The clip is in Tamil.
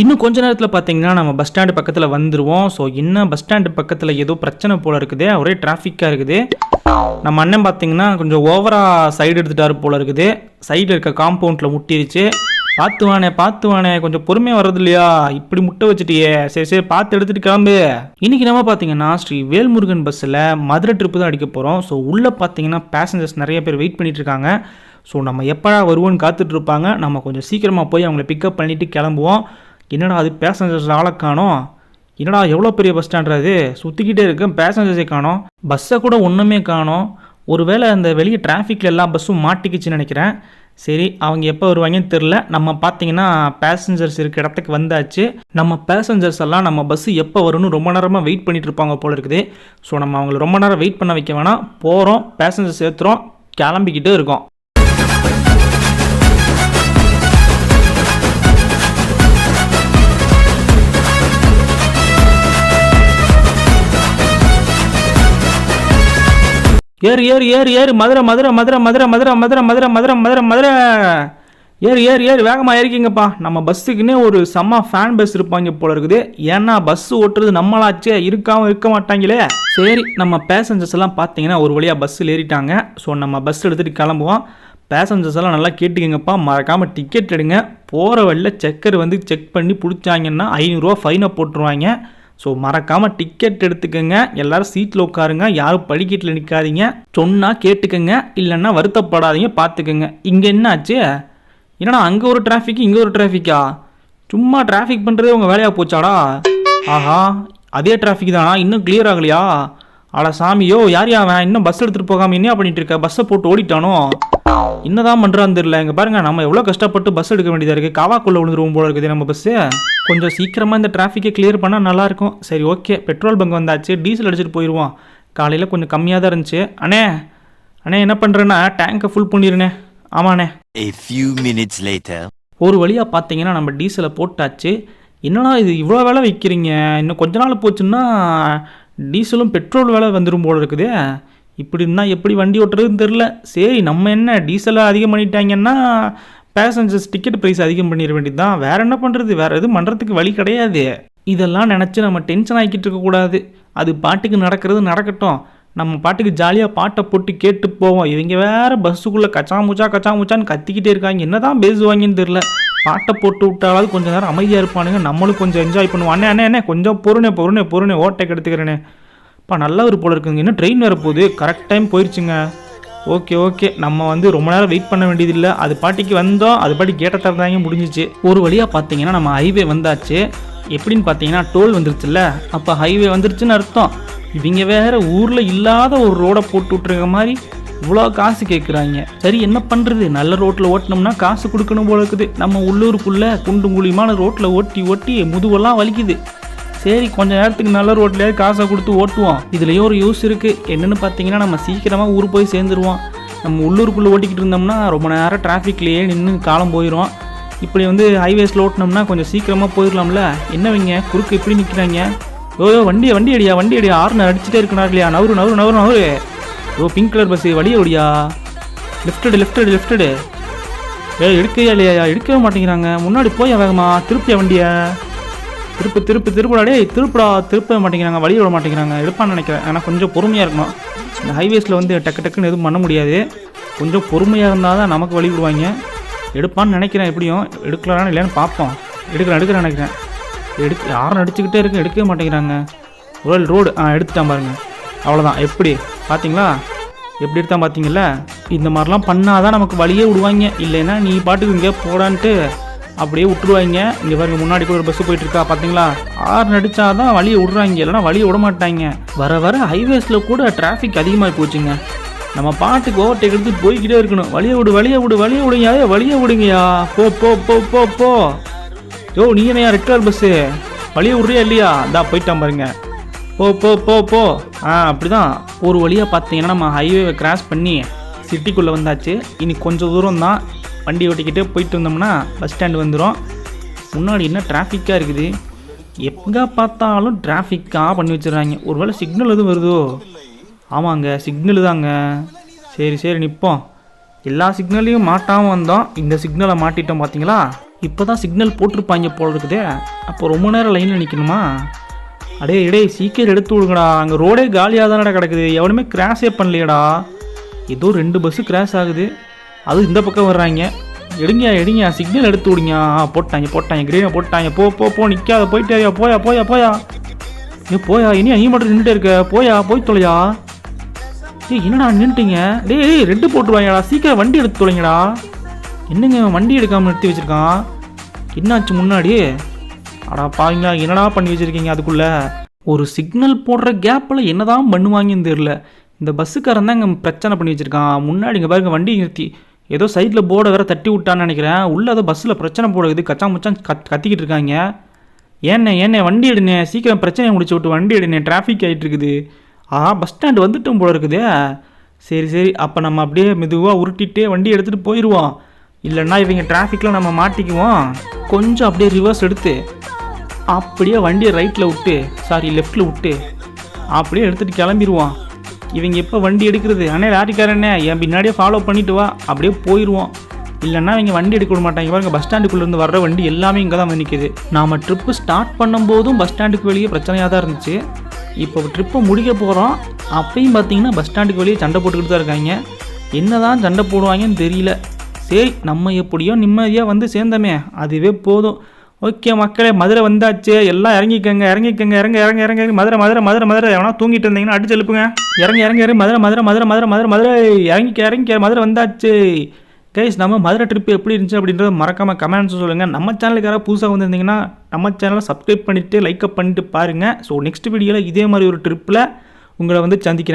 இன்னும் கொஞ்ச நேரத்தில் பார்த்தீங்கன்னா நம்ம பஸ் ஸ்டாண்டு பக்கத்தில் வந்துடுவோம் ஸோ இன்னும் பஸ் ஸ்டாண்டு பக்கத்தில் ஏதோ பிரச்சனை போல இருக்குது. ஒரே டிராஃபிக்காக இருக்குது. நம்ம அண்ணன் பார்த்தீங்கன்னா கொஞ்சம் ஓவராக சைடு எடுத்துட்டாரு போல இருக்குது. சைடு இருக்க காம்பவுண்டில் முட்டிருச்சு. பார்த்து வானே பார்த்து கொஞ்சம் பொறுமையாக வர்றது இல்லையா? இப்படி முட்டை வச்சுட்டியே. சரி சரி பார்த்து எடுத்துட்டு கிளம்பு. இன்னைக்கு நம்ம பார்த்தீங்கன்னா ஸ்ரீ வேல்முருகன் பஸ்ஸில் மதுரை ட்ரிப்பு தான் அடிக்க போகிறோம் ஸோ உள்ளே பார்த்தீங்கன்னா பேசஞ்சர்ஸ் நிறைய பேர் வெயிட் பண்ணிகிட்டு இருக்காங்க. ஸோ நம்ம எப்படா வருவோன்னு காத்துட்ருப்பாங்க நம்ம கொஞ்சம் சீக்கிரமாக போய் அவங்கள பிக்கப் பண்ணிவிட்டு கிளம்புவோம். என்னடா அது பேசஞ்சர்ஸ் ஆளை காணோம்? என்னடா எவ்வளோ பெரிய பஸ் ஸ்டாண்ட் அது சுற்றிக்கிட்டே இருக்கு பேசஞ்சர்ஸே காணோம். பஸ்ஸை கூட ஒன்றுமே காணோம். ஒருவேளை அந்த வெளியே டிராஃபிக்கில் எல்லா பஸ்ஸும் மாட்டிக்கிச்சுன்னு நினைக்கிறேன். சரி அவங்க எப்போ வருவாங்கன்னு தெரில நம்ம பார்த்தீங்கன்னா பேசஞ்சர்ஸ் இருக்க இடத்துக்கு வந்தாச்சு. நம்ம பேசஞ்சர்ஸ் எல்லாம் நம்ம பஸ்ஸு எப்போ வரும்னு ரொம்ப நேரமாக வெயிட் பண்ணிட்டு இருப்பாங்க போல இருக்குது. ஸோ நம்ம அவங்கள ரொம்ப நேரம் வெயிட் பண்ண வைக்க வேணாம். போகிறோம் பேசஞ்சர்ஸ் ஏற்றுறோம் கிளம்பிக்கிட்டே இருக்கோம். ஏறு ஏறு ஏறு ஏறு மதுரை மதுரை மதுரை மதுரை மதுரை மதுரை மதுரை மதுரை மதுரை மதுரை. ஏறு ஏறு ஏறு வேகமாக ஏறிக்கிங்கப்பா. நம்ம பஸ்ஸுக்குன்னே ஒரு செம்ம ஃபேன் பஸ் இருப்பாங்க போல இருக்குது. ஏன்னா பஸ் ஓட்டுறது நம்மளாச்சே இருக்காமல் இருக்க மாட்டாங்களே. சரி நம்ம பேசஞ்சர்ஸ் எல்லாம் பார்த்தீங்கன்னா ஒரு வழியாக பஸ்ஸில் ஏறிட்டாங்க. ஸோ நம்ம பஸ் எடுத்துகிட்டு கிளம்புவோம். பேசஞ்சர்ஸ் எல்லாம் நல்லா கேட்டுக்கங்கப்பா. மறக்காமல் டிக்கெட் எடுங்க. போகிற வழியில் செக்கர் வந்து செக் பண்ணி பிடிச்சாங்கன்னா ஐநூறுரூவா ஃபைனை போட்டுருவாங்க. ஸோ மறக்காமல் டிக்கெட் எடுத்துக்கோங்க. எல்லாரும் சீட்டில் உட்காருங்க. யாரும் படிக்கட்டில் நிற்காதீங்க சொன்னால் கேட்டுக்கோங்க. இல்லைன்னா வருத்தப்படாதீங்க. பார்த்துக்கோங்க இங்கே என்ன ஆச்சு என்னடா அங்கே ஒரு டிராஃபிக் இங்கே ஒரு டிராஃபிக்கா சும்மா டிராஃபிக் பண்ணுறதே உங்கள் வேலையாக போச்சாடா? ஆஹா அதே டிராஃபிக் தானா? இன்னும் கிளியர் ஆகலையா? அட சாமியோ யார் அவன்? இன்னும் பஸ் எடுத்துகிட்டு போகாமல் என்ன பண்ணிட்டு இருக்க? பஸ்ஸை போட்டு ஓடிட்டானோ? என்னதான் பண்ணுறான்னு தெரியல. இங்கே பாருங்க நம்ம எவ்வளோ கஷ்டப்பட்டு பஸ் எடுக்க வேண்டியதாக இருக்குது காவாக்குள்ளே விழுந்துருவோம் போல இருக்குது நம்ம பஸ்ஸு கொஞ்சம் சீக்கிரமாக இந்த டிராஃபிக்கை கிளியர் பண்ணால் நல்லாயிருக்கும் சரி ஓகே பெட்ரோல் பங்க் வந்தாச்சு. டீசல் அடிச்சுட்டு போயிடுவோம் காலையில் கொஞ்சம் கம்மியாக தான் இருந்துச்சு. அண்ணே அண்ணே என்ன பண்ணுறேன்னா டேங்கை ஃபுல் பண்ணிடுண்ணே ஆமாண்ணே. Few minutes later. ஒரு வழியாக பார்த்தீங்கன்னா நம்ம டீசலை போட்டாச்சு. என்னடா இது இவ்வளோ விலை விற்கிறீங்க இன்னும் கொஞ்ச நாள் போச்சுன்னா டீசலும் பெட்ரோல் விலை வந்துடும் போல இருக்குதே. இப்படி இருந்தால் எப்படி வண்டி ஓட்டுறதுன்னு தெரில சரி நம்ம என்ன டீசலை அதிகம் பண்ணிட்டாங்கன்னா பேசஞ்சர்ஸ் டிக்கெட் ப்ரைஸ் அதிகம் பண்ணிட வேண்டியது தான் வேறு என்ன பண்ணுறது வேறு எதுவும் பண்ணுறதுக்கு வழி கிடையாது. இதெல்லாம் நினச்சி நம்ம டென்ஷன் ஆகிக்கிட்டு இருக்கக்கூடாது அது பாட்டுக்கு நடக்கிறது நடக்கட்டும். நம்ம பாட்டுக்கு ஜாலியாக பாட்டை போட்டு கேட்டு போவோம். இவங்க வேறு பஸ்ஸுக்குள்ளே கச்சாமுச்சா கச்சாமுச்சான்னு கத்திக்கிட்டே இருக்காங்க. என்ன தான் பேசுவாங்கன்னு தெரில பாட்டை போட்டு விட்டாலாவது கொஞ்சம் நேரம் அமைதியாக இருப்பானுங்க. நம்மளும் கொஞ்சம் என்ஜாய் பண்ணுவோம். அண்ணே அண்ணே அண்ணே கொஞ்சம் பொறுனே பொறுனே பொறுனே ஓட்டை கெடுத்துக்கிறேனே. இப்போ நல்ல ஒரு போல இருக்குங்க. இன்னும் ட்ரெயின் வரப்போகுது. கரெக்ட் டைம் போயிடுச்சுங்க ஓகே ஓகே நம்ம வந்து ரொம்ப நேரம் வெயிட் பண்ண வேண்டியதில்லை. அது பாட்டிக்கு வந்தோம். அது பாட்டி கேட்ட திறந்தாங்க முடிஞ்சிச்சு. ஒரு வழியாக பார்த்தீங்கன்னா நம்ம ஹைவே வந்தாச்சு. எப்படின்னு பார்த்தீங்கன்னா டோல் வந்துருச்சுல்ல. அப்போ ஹைவே வந்துருச்சுன்னு அர்த்தம். இவங்க வேற ஊரில் இல்லாத ஒரு ரோடை போட்டு விட்ருக்க மாதிரி இவ்வளோ காசு கேட்குறாங்க சரி என்ன பண்ணுறது நல்ல ரோட்டில் ஓட்டினோம்னா காசு கொடுக்கணும் போல இருக்குது. நம்ம உள்ளூருக்குள்ளே குண்டு குழியுமான ரோட்டில் ஓட்டி ஓட்டி முதுவெல்லாம் வலிக்குது. சரி கொஞ்ச நேரத்துக்கு நல்ல ரோட்லயே காசை கொடுத்து ஓட்டுவோம். இதுலயும் ஒரு யூஸ் இருக்கு. என்னன்னு பார்த்தீங்கன்னா நம்ம சீக்கிரமா ஊர் போய் சேர்ந்துருவோம். நம்ம உள்ளூருக்குள்ள ஓட்டிக்கிட்டு இருந்தோம்னா ரொம்ப நேரம் டிராஃபிக்லயே நின்று காலம் போயிடும் இப்படி வந்து ஹைவேஸில் ஓட்டினோம்னா கொஞ்சம் சீக்கிரமாக போயிடலாம்ல என்னவங்க குறுக்கு இப்படி நிற்கிறாங்க ஓ வண்டி வண்டி அடியா வண்டி அடியா? ஆறுன அடிச்சுட்டே இருக்கணும் இல்லையா நவரு நவரு நவரு நவரு ஓ பிங்க் கலர் பஸ் வழிய ஓடியா? லெஃப்டடு லெஃப்டடு லெஃப்டடு ஏய் எடுக்கையா இல்லையா? எடுக்கவே மாட்டேங்கிறாங்க. முன்னாடி போய் வேகமா? திருப்பியா வண்டியை? திருப்பு திருப்பு திருப்புடா டேய் திருப்புடா திருப்ப மாட்டேங்கிறாங்க வழி விட மாட்டேங்கிறாங்க. எடுப்பான்னு நினைக்கிறேன். ஆனால் கொஞ்சம் பொறுமையாக இருக்கணும். இந்த ஹைவேஸில் வந்து டக்கு டக்குன்னு எதுவும் பண்ண முடியாது. கொஞ்சம் பொறுமையாக இருந்தால் தான் நமக்கு வழி விடுவாங்க. எடுப்பான்னு நினைக்கிறேன் எப்படியும். எடுக்கலான்னு இல்லையான்னு பார்ப்போம். எடுக்கிறேன் எடுக்கிறேன் நினைக்கிறேன். எடுக்க யாரும் அடிச்சுக்கிட்டே இருக்கு எடுக்கவே மாட்டேங்கிறாங்க. ரோல் ரோடு ஆ எடுத்துட்டான் பாருங்க. அவ்வளோதான் எப்படி? பார்த்தீங்களா எப்படி எடுத்தான் பார்த்தீங்களா இந்த மாதிரிலாம் பண்ணாதான் நமக்கு வழியே விடுவாங்க. இல்லைன்னா நீ பாட்டுக்கு இங்கே போடான்ட்டு அப்படியே விட்டுருவாங்க. இங்கே பாருங்க முன்னாடி கூட ஒரு பஸ் போயிட்டு இருக்கா பார்த்தீங்களா ஆறு நடிச்சாதான் வழியை விடுறாங்க. இல்லைன்னா வழியை விட மாட்டாங்க வர வர ஹைவேஸில் கூட டிராஃபிக் அதிகமாக போச்சுங்க. நம்ம பாட்டுக்கு ஓவர்டேக் எடுத்து போய்கிட்டே இருக்கணும். வழியை விடு வழியை விடு வழியை விடுங்க வழியை விடுங்கயா போ போ போ போ போ. யோ நீ என்னையா ரெட் கலர் பஸ்ஸு வழியை விட்றியா இல்லையா? இந்தா போயிட்டான் பாருங்க. போ போ போ போ. ஆ அப்படிதான். ஒரு வழியாக பார்த்தீங்கன்னா நம்ம ஹைவேவை கிராஸ் பண்ணி சிட்டிக்குள்ளே வந்தாச்சு. இனி கொஞ்சம் தூரம் தான் வண்டி ஓட்டிக்கிட்டே போயிட்டு வந்தோம்னா பஸ் ஸ்டாண்டு வந்துடும் முன்னாடி என்ன டிராஃபிக்காக இருக்குது? எங்கே பார்த்தாலும் டிராஃபிக்காக பண்ணி வச்சிடுறாங்க. ஒருவேளை சிக்னல் எதுவும் வருதோ? ஆமாங்க சிக்னல் தாங்க. சரி சரி நிற்போம் எல்லா சிக்னல்லையும் மாட்டாமல் வந்தோம். இந்த சிக்னலை மாட்டிட்டோம் பார்த்தீங்களா இப்போ தான் சிக்னல் போட்டிருப்பாங்க போல இருக்குதே. அப்போ ரொம்ப நேரம் லைனில் நிற்கணுமா அடே இடே சீக்கிரம் எடுத்து விடுங்கடா. அங்கே ரோடே காலியாக தானடா கிடக்குது. எவனுமே கிராஷே பண்ணலையடா. ஏதோ ரெண்டு பஸ்ஸு கிராஷ் ஆகுது. அது இந்த பக்கம் வர்றாங்க. எடுங்கயா எடுங்கயா சிக்னல் எடுத்து விடுங்க போட்டாங்க போட்டாங்க கிரீனை போட்டாங்க. போ போ போ நிற்காத போயிட்டே போயா போயா போயா. ஏ போயா இனியா நீ மட்டும் நின்றுட்டு இருக்க. போயா போய் தொலையா. ஏய் என்னடா நின்றுட்டீங்க டேய் டேய் ரெட்டு போட்டுருவாங்கடா சீக்கிரம் வண்டி எடுத்து தொலைங்கடா. என்னங்க வண்டி எடுக்காமல் நிறுத்தி வச்சுருக்கான்? என்னாச்சு முன்னாடி? அடா பாருங்களா என்னடா பண்ணி வச்சுருக்கீங்க அதுக்குள்ள? ஒரு சிக்னல் போடுற கேப்பில் என்னதான் பண்ணுவாங்கன்னு தெரில இந்த பஸ்ஸுக்காரன் தான் இங்கே பிரச்சனை பண்ணி வச்சுருக்கான். முன்னாடி இங்கே பாருங்க வண்டி நிறுத்தி. ஏதோ சைடில் போர்டை வேறு தட்டி விட்டான்னு நினைக்கிறேன். உள்ளே ஏதோ பஸ்ஸில் பிரச்சனை போடுது கச்சா முச்சான் கத் கத்திக்கிட்டு இருக்காங்க. ஏண்ணே ஏண்ணே வண்டி எடுனே சீக்கிரம் பிரச்சனையை முடிச்சு விட்டு வண்டி எடுனே டிராஃபிக் ஆகிட்டு இருக்குது. ஆ பஸ் ஸ்டாண்டு வந்துட்டோம் போல இருக்குதே. சரி சரி அப்போ நம்ம அப்படியே மெதுவாக உருட்டிட்டு வண்டி எடுத்துகிட்டு போயிடுவோம் இல்லைன்னா இவங்க டிராஃபிக்கில் நம்ம மாட்டிக்குவோம். கொஞ்சம் அப்படியே ரிவர்ஸ் எடுத்து அப்படியே வண்டியை ரைட்டில் விட்டு சாரி லெஃப்ட்டில் விட்டு அப்படியே எடுத்துகிட்டு கிளம்பிடுவோம் இவங்க எப்போ வண்டி எடுக்கிறது? அண்ணே லாரிக்காரண்ணே என் பின்னாடியே ஃபாலோ பண்ணிட்டு வா. அப்படியே போயிடுவோம் இல்லைன்னா இவங்க வண்டி எடுக்க விட மாட்டாங்க. பாருங்க பஸ் ஸ்டாண்டுக்குள்ளேருந்து வர்ற வண்டி எல்லாமே இங்கே தான் வந்து நிற்கிது நாம் ட்ரிப்பு ஸ்டார்ட் பண்ணும்போதும் பஸ் ஸ்டாண்டுக்கு வெளியே பிரச்சனையாக தான் இருந்துச்சு. இப்போ ட்ரிப்பை முடிக்க போகிறோம் அப்பயும் பார்த்தீங்கன்னா பஸ் ஸ்டாண்டுக்கு வெளியே சண்டை போட்டுக்கிட்டு தான் இருக்காங்க. என்ன தான் சண்டை போடுவாங்கன்னு தெரியல. சரி நம்ம எப்படியோ நிம்மதியாக வந்து சேர்ந்தோமே. அதுவே போதும். ஓகே மக்களே மதுரை வந்தாச்சு. எல்லாம் இறங்கிக்கங்க இறங்கிக்கங்க இறங்க இறங்க இறங்க மதுரை மதுரை மதுரை மதுரை. எவனா தூங்கிட்டு இருந்தீங்கன்னா அடிச்சு எழுப்புங்க. இறங்க இறங்கி இறங்க. மதுரை மதுரை மதுரை மதுரை மதுரை மதுரை. இறங்கிக்க இறங்கிக்க. மதுரை வந்தாச்சு. கைஸ் நம்ம மதுரை ட்ரிப் எப்படி இருந்துச்சு அப்படின்றத மறக்காமல் கமெண்ட்ஸ் சொல்லுங்கள் நம்ம சேனலுக்கு யாராவது புதுசாக வந்திருந்தீங்கன்னா நம்ம சேனலை சப்ஸ்கிரைப் பண்ணிவிட்டு லைக்கப் பண்ணிட்டு பாருங்கள் ஸோ நெக்ஸ்ட் வீடியோவில் இதே மாதிரி ஒரு ட்ரிப்பில் உங்களை வந்து சந்திக்கிறேன்.